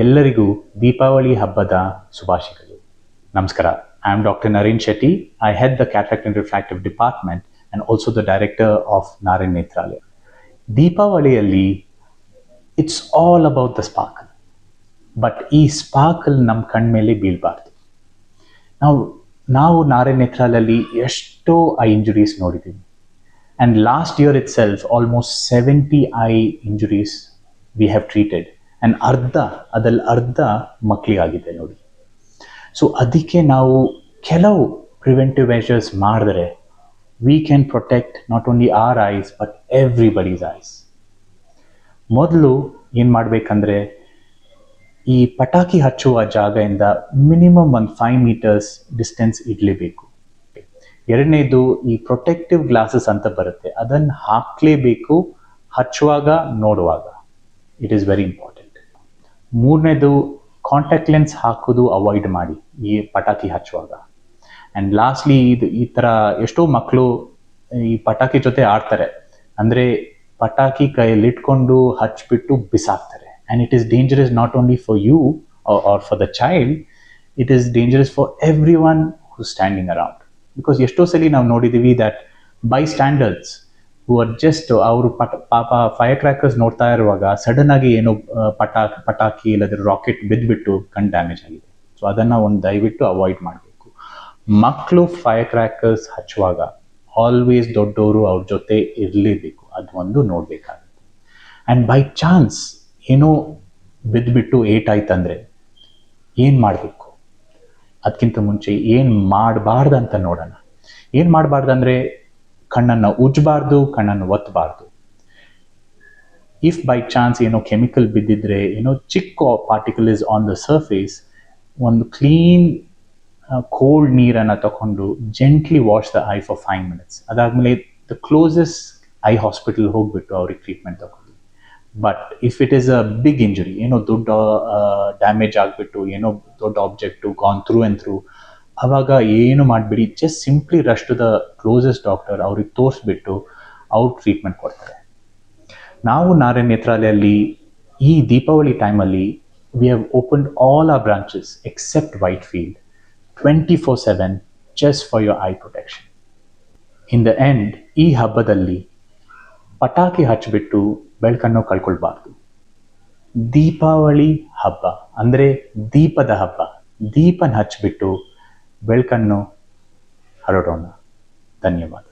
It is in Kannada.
ಎಲ್ಲರಿಗೂ ದೀಪಾವಳಿ ಹಬ್ಬದ ಶುಭಾಶಯಗಳು. ನಮಸ್ಕಾರ. I am doctor Naren Shetty I head the cataract and refractive department and also the director of Narayan Nethralaya ದೀಪಾವಳಿಯಲ್ಲಿ it's all about the sparkle but ಈ ಸ್ಪಾರ್ಕಲ್ ನಮ್ಮ ಕಣ್ಮೇಲೆ ಬೀಳಬಾರ್ದು. ನಾವು ನಾವು ನಾರಾಯಣ್ ನೇತ್ರಾಲಲ್ಲಿ ಎಷ್ಟೋ ಐ ಇಂಜುರೀಸ್ ನೋಡಿದ್ದೀವಿ and last year itself almost seventy eye injuries we have treated and ಅರ್ಧ ಅದಲ್ಲಿ ಅರ್ಧ ಮಕ್ಕಳಿಗಾಗಿದೆ ನೋಡಿ. ಸೊ ಅದಕ್ಕೆ ನಾವು ಕೆಲವು ಪ್ರಿವೆಂಟಿವ್ ಮೆಷರ್ಸ್ ಮಾಡಿದ್ರೆ we can protect not only our eyes but everybody's eyes ಮೊದಲು ಏನು ಮಾಡಬೇಕಂದ್ರೆ ಈ ಪಟಾಕಿ ಹಚ್ಚುವ ಜಾಗದಿಂದ ಮಿನಿಮಮ್ ಒಂದು ಫೈವ್ ಮೀಟರ್ಸ್ ಡಿಸ್ಟೆನ್ಸ್ ಇಡಲೇಬೇಕು. ಎರಡನೇದು ಈ ಪ್ರೊಟೆಕ್ಟಿವ್ ಗ್ಲಾಸಸ್ ಅಂತ ಬರುತ್ತೆ. ಅದನ್ನು ಹಾಕಲೇಬೇಕು ಹಚ್ಚುವಾಗ, ನೋಡುವಾಗ. ಇಟ್ ಈಸ್ ವೆರಿ ಇಂಪಾರ್ಟೆಂಟ್ ಮೂರನೇದು ಕಾಂಟ್ಯಾಕ್ಟ್ ಲೆನ್ಸ್ ಹಾಕೋದು ಅವಾಯ್ಡ್ ಮಾಡಿ, ಈ ಪಟಾಕಿ ಹಚ್ಚುವಾಗ. ಆ್ಯಂಡ್ ಲಾಸ್ಟ್ಲಿ ಇದು ಈ ಥರ ಎಷ್ಟೋ ಮಕ್ಕಳು ಈ ಪಟಾಕಿ ಜೊತೆ ಆಡ್ತಾರೆ. ಅಂದರೆ ಪಟಾಕಿ ಕೈಯಲ್ಲಿಟ್ಕೊಂಡು ಹಚ್ಚಿಬಿಟ್ಟು ಬಿಸಾಕ್ತಾರೆ. And it is dangerous not only for you or for the child it is dangerous for everyone who standing around because ಎಷ್ಟೋ ಸಲ ನಾವು ನೋಡಿದ್ದೀವಿ that bystanders are just ಅವರು ಪಟ ಪಾಪ ಫೈರ್ ಕ್ರ್ಯಾಕರ್ಸ್ ನೋಡ್ತಾ ಇರುವಾಗ ಸಡನ್ ಆಗಿ ಏನೋ ಆ, ಪಟಾಕ್ ಪಟಾಕಿ ಇಲ್ಲದ್ರೆ ರಾಕೆಟ್ ಬಿದ್ದುಬಿಟ್ಟು ಕಣ್ ಡ್ಯಾಮೇಜ್ ಆಗಿದೆ. ಸೊ ಅದನ್ನು ಒಂದು ದಯವಿಟ್ಟು ಅವಾಯ್ಡ್ ಮಾಡಬೇಕು. ಮಕ್ಕಳು ಫೈರ್ ಕ್ರ್ಯಾಕರ್ಸ್ ಹಚ್ಚುವಾಗ ಆಲ್ವೇಸ್ ದೊಡ್ಡವರು ಅವ್ರ ಜೊತೆ ಇರಲೇಬೇಕು. ಅದು ಒಂದು ನೋಡಬೇಕಾಗುತ್ತೆ. ಆ್ಯಂಡ್ ಬೈ ಚಾನ್ಸ್ ಏನೋ ಬಿದ್ದುಬಿಟ್ಟು ಏಟ್ ಆಯ್ತಂದ್ರೆ ಏನು ಮಾಡಬೇಕು? ಅದಕ್ಕಿಂತ ಮುಂಚೆ ಏನು ಮಾಡಬಾರ್ದಂತ ನೋಡೋಣ. ಏನು ಮಾಡಬಾರ್ದಂದ್ರೆ ಕಣ್ಣನ್ನು ಉಜ್ಜಬಾರ್ದು ಕಣ್ಣನ್ನು ಒತ್ತಬಾರ್ದು. ಇಫ್ ಬೈ ಚಾನ್ಸ್ ಏನೋ ಕೆಮಿಕಲ್ ಬಿದ್ದಿದ್ರೆ, ಏನೋ ಚಿಕ್ಕ particle is on the surface ಒಂದು ಕ್ಲೀನ್ ಕೋಲ್ಡ್ ನೀರನ್ನು ತಗೊಂಡು gently wash the eye for five minutes ಅದಾದಮೇಲೆ ದ ಕ್ಲೋಸೆಸ್ಟ್ ಐ ಹಾಸ್ಪಿಟಲ್ ಹೋಗ್ಬಿಟ್ಟು ಅವ್ರಿಗೆ ಟ್ರೀಟ್ಮೆಂಟ್ ತಗೊಂಡು but if it is a big injury ಏನೋ ದೊಡ್ಡ ಡ್ಯಾಮೇಜ್ ಆಗಿಬಿಟ್ಟು, ಏನೋ ದೊಡ್ಡ object gone through and through ಅವಾಗ ಏನು ಮಾಡಿಬಿಡಿ just simply rush to the closest doctor ಅವ್ರಿಗೆ ತೋರಿಸ್ಬಿಟ್ಟು ಅವ್ರು ಟ್ರೀಟ್ಮೆಂಟ್ ಕೊಡ್ತಾರೆ. ನಾವು ನಾರಾಯಣ ನೇತ್ರಾಲಯಲ್ಲಿ ಈ ದೀಪಾವಳಿ ಟೈಮಲ್ಲಿ we have opened all our branches except Whitefield twenty four seven just for your eye protection in the end ಈ ಹಬ್ಬದಲ್ಲಿ ಪಟಾಕಿ ಹಚ್ಚಿಬಿಟ್ಟು ಬೆಳಕನ್ನು ಕಳ್ಕೊಳ್ಬಾರ್ದು. ದೀಪಾವಳಿ ಹಬ್ಬ ಅಂದರೆ ದೀಪದ ಹಬ್ಬ. ದೀಪನ ಹಚ್ಚಿಬಿಟ್ಟು ಬೆಳಕನ್ನು ಹರಡೋಣ ಧನ್ಯವಾದ